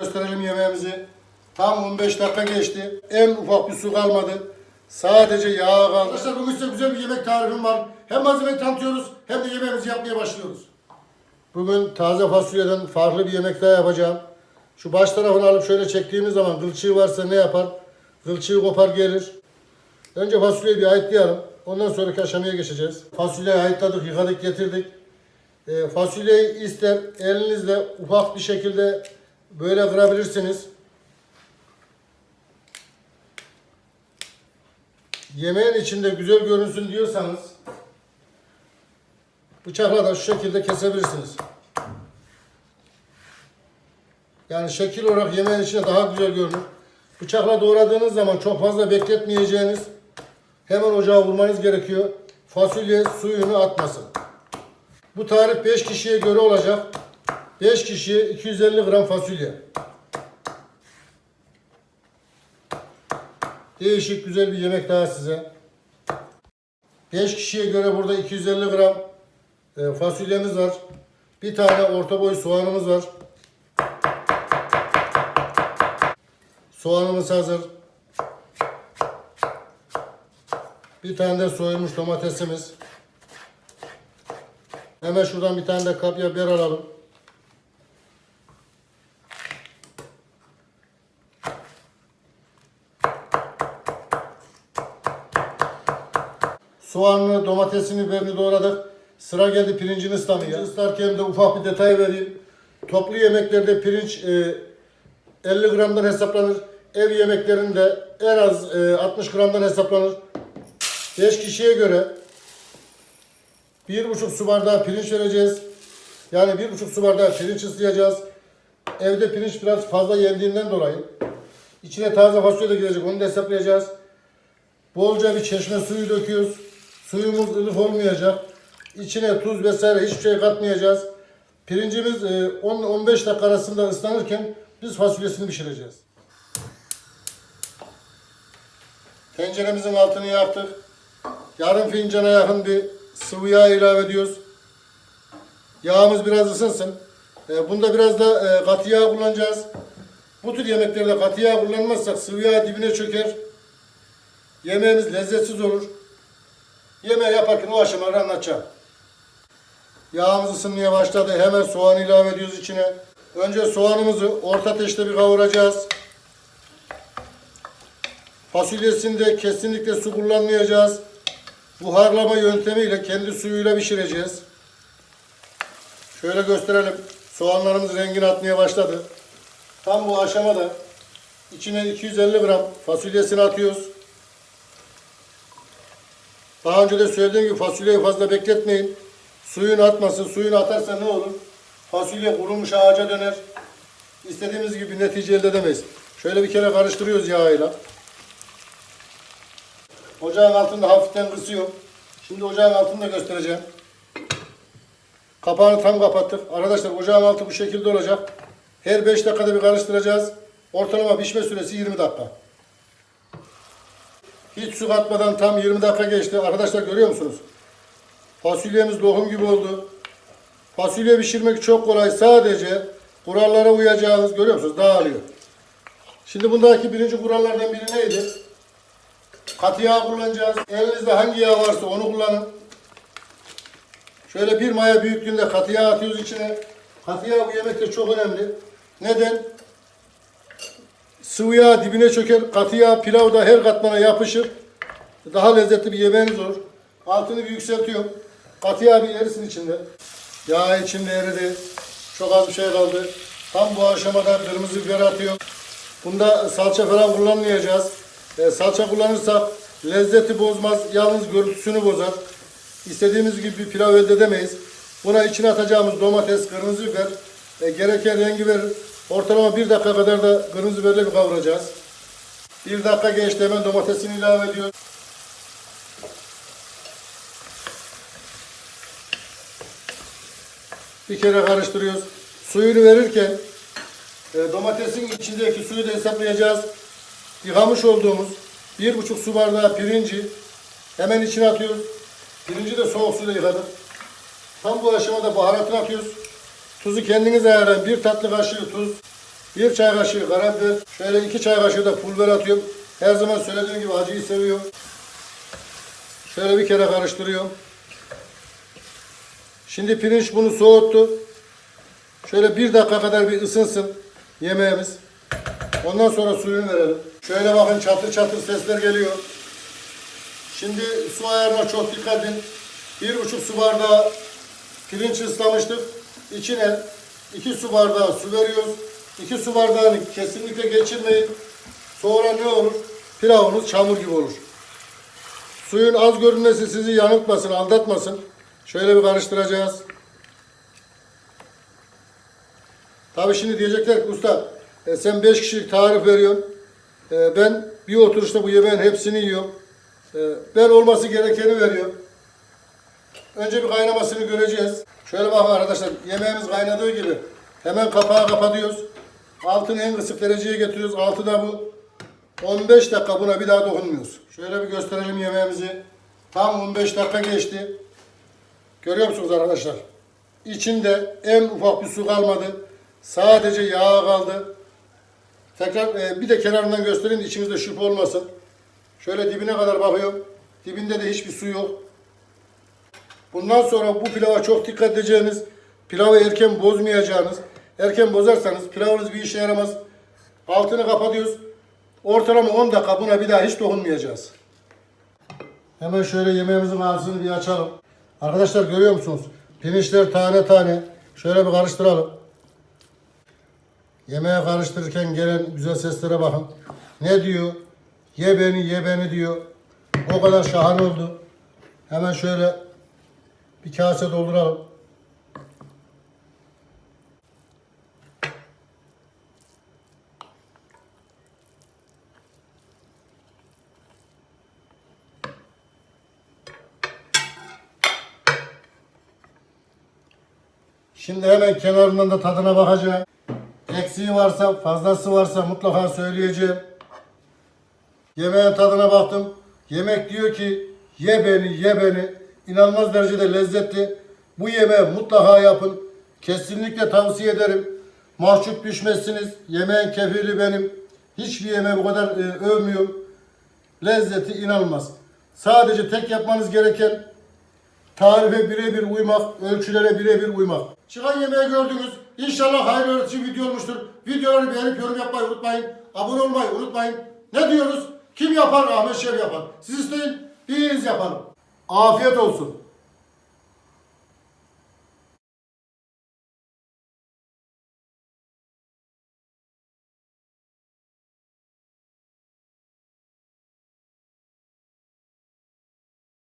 Gösterelim yemeğimizi. Tam 15 dakika geçti. En ufak bir su kalmadı. Sadece yağ kaldı. Arkadaşlar bugün size güzel bir yemek tarifim var. Hem malzemeyi tanıtıyoruz hem de yemeğimizi yapmaya başlıyoruz. Bugün taze fasulyeden farklı bir yemek daha yapacağım. Şu baş tarafını alıp şöyle çektiğimiz zaman kılçığı varsa ne yapar? Kılçığı kopar gelir. Önce fasulyeyi bir ayıtlayalım. Ondan sonraki aşamaya geçeceğiz. Fasulyeyi ayıtladık, yıkadık, getirdik. E, fasulyeyi ister elinizle ufak bir şekilde böyle kırabilirsiniz. Yemeğin içinde güzel görünsün diyorsanız bıçakla da şu şekilde kesebilirsiniz. Yani şekil olarak yemeğin içinde daha güzel görünür. Bıçakla doğradığınız zaman çok fazla bekletmeyeceğiniz hemen ocağa vurmanız gerekiyor. Fasulye suyunu atmasın. Bu tarif 5 kişiye göre olacak. 5 kişiye 250 gram fasulye. Değişik güzel bir yemek daha size. 5 kişiye göre burada 250 gram e, fasulyemiz var. Bir tane orta boy soğanımız var. Soğanımız hazır. Bir tane de soyulmuş domatesimiz. Hemen şuradan bir tane de kapya biber alalım. Soğanını, domatesini, biberini doğradık. Sıra geldi pirincini ıslamaya. Pirinci ıslarken de ufak bir detay vereyim. Toplu yemeklerde pirinç e, 50 gramdan hesaplanır. Ev yemeklerinde en az e, 60 gramdan hesaplanır. 5 kişiye göre bir buçuk su bardağı pirinç vereceğiz. Yani bir buçuk su bardağı pirinç ıslayacağız. Evde pirinç biraz fazla yendiğinden dolayı içine taze fasulye de girecek onu da hesaplayacağız. Bolca bir çeşme suyu döküyoruz. Suyumuz ılık olmayacak. İçine tuz vesaire hiçbir şey katmayacağız. Pirincimiz e, 10-15 dakika arasında ıslanırken biz fasulyesini pişireceğiz. Tenceremizin altını yaktık. Yarım fincana yakın bir sıvı yağ ilave ediyoruz. Yağımız biraz ısınsın. E, bunda biraz da e, katı yağ kullanacağız. Bu tür yemeklerde katı yağ kullanmazsak sıvı yağ dibine çöker. Yemeğimiz lezzetsiz olur. Yemeği yaparken o aşamaları anlatacağım. Yağımız ısınmaya başladı. Hemen soğan ilave ediyoruz içine. Önce soğanımızı orta ateşte bir kavuracağız. Fasulyesinde kesinlikle su kullanmayacağız. Buharlama yöntemiyle kendi suyuyla pişireceğiz. Şöyle gösterelim. Soğanlarımız rengini atmaya başladı. Tam bu aşamada içine 250 gram fasulyesini atıyoruz. Daha önce de söylediğim gibi fasulyeyi fazla bekletmeyin. Suyunu atmasın. Suyunu atarsa ne olur? Fasulye kurumuş ağaca döner. İstediğimiz gibi netice elde edemeyiz. Şöyle bir kere karıştırıyoruz yağıyla. Ocağın altında hafiften kısıyor. Şimdi ocağın altını da göstereceğim. Kapağını tam kapattık. Arkadaşlar ocağın altı bu şekilde olacak. Her 5 dakikada bir karıştıracağız. Ortalama pişme süresi 20 dakika. Hiç su katmadan tam 20 dakika geçti. Arkadaşlar görüyor musunuz? Fasulyemiz lokum gibi oldu. Fasulye pişirmek çok kolay. Sadece kurallara uyacağınız görüyor musunuz? Dağılıyor. Şimdi bundaki birinci kurallardan biri neydi? Katı yağ kullanacağız. Elinizde hangi yağ varsa onu kullanın. Şöyle bir maya büyüklüğünde katı yağ atıyoruz içine. Katı yağ bu yemekte çok önemli. Neden? Sıvı yağ dibine çöker. Katı yağ pilavda her katmana yapışır. Daha lezzetli bir yemeğiniz olur. Altını bir yükseltiyorum. Katı yağ bir erisin içinde. Yağ içinde eridi. Çok az bir şey kaldı. Tam bu aşamada kırmızı biber atıyorum. Bunda salça falan kullanmayacağız. E, salça kullanırsak lezzeti bozmaz, yalnız görüntüsünü bozar. İstediğimiz gibi bir pilav elde edemeyiz. Buna içine atacağımız domates, kırmızı biber e, gereken rengi verir. Ortalama bir dakika kadar da kırmızı biberle bir kavuracağız. Bir dakika geçti hemen domatesini ilave ediyoruz. Bir kere karıştırıyoruz. Suyunu verirken e, domatesin içindeki suyu da hesaplayacağız. Yıkamış olduğumuz bir buçuk su bardağı pirinci hemen içine atıyoruz. Pirinci de soğuk suyla yıkadık. Tam bu aşamada baharatını atıyoruz. Tuzu kendiniz ayarlayın. Bir tatlı kaşığı tuz. Bir çay kaşığı karabiber. Şöyle iki çay kaşığı da pul atıyorum. Her zaman söylediğim gibi acıyı seviyorum. Şöyle bir kere karıştırıyorum. Şimdi pirinç bunu soğuttu. Şöyle bir dakika kadar bir ısınsın yemeğimiz. Ondan sonra suyunu verelim. Şöyle bakın çatır çatır sesler geliyor. Şimdi su ayarına çok dikkat edin. Bir buçuk su bardağı pirinç ıslamıştık. İçine iki su bardağı su veriyoruz. İki su bardağını kesinlikle geçirmeyin. Sonra ne olur? Pilavınız çamur gibi olur. Suyun az görünmesi sizi yanıltmasın, aldatmasın. Şöyle bir karıştıracağız. Tabii şimdi diyecekler ki usta e, sen 5 kişilik tarif veriyorsun. E, ben bir oturuşta bu yemeğin hepsini yiyorum. E, ben olması gerekeni veriyorum. Önce bir kaynamasını göreceğiz. Şöyle bakın arkadaşlar yemeğimiz kaynadığı gibi hemen kapağı kapatıyoruz. Altını en kısık dereceye getiriyoruz. Altı da bu. 15 dakika buna bir daha dokunmuyoruz. Şöyle bir gösterelim yemeğimizi. Tam 15 dakika geçti. Görüyor musunuz arkadaşlar? İçinde en ufak bir su kalmadı. Sadece yağ kaldı. Tekrar e, bir de kenarından göstereyim de içimizde şüphe olmasın. Şöyle dibine kadar bakıyorum. Dibinde de hiçbir su yok. Bundan sonra bu pilava çok dikkat edeceğiniz, pilavı erken bozmayacağınız. Erken bozarsanız pilavınız bir işe yaramaz. Altını kapatıyoruz. Ortalama 10 dakika buna bir daha hiç dokunmayacağız. Hemen şöyle yemeğimizin ağzını bir açalım. Arkadaşlar görüyor musunuz? Pirinçler tane tane. Şöyle bir karıştıralım. Yemeğe karıştırırken gelen güzel seslere bakın. Ne diyor? Ye beni, ye beni diyor. O kadar şahane oldu. Hemen şöyle bir kase dolduralım. Şimdi hemen kenarından da tadına bakacağım. Eksiği varsa, fazlası varsa mutlaka söyleyeceğim. Yemeğin tadına baktım. Yemek diyor ki ye beni, ye beni. İnanılmaz derecede lezzetli. Bu yemeği mutlaka yapın. Kesinlikle tavsiye ederim. Mahcup düşmezsiniz. Yemeğin kefili benim. Hiçbir yemeği bu kadar e, övmüyorum. Lezzeti inanılmaz. Sadece tek yapmanız gereken tarife birebir uymak, ölçülere birebir uymak. Çıkan yemeği gördünüz. İnşallah hayırlı öğretici video olmuştur. Videoları beğenip yorum yapmayı unutmayın. Abone olmayı unutmayın. Ne diyoruz? Kim yapar? Ahmet Şef yapar. Siz isteyin, biz yapalım. Afiyet olsun.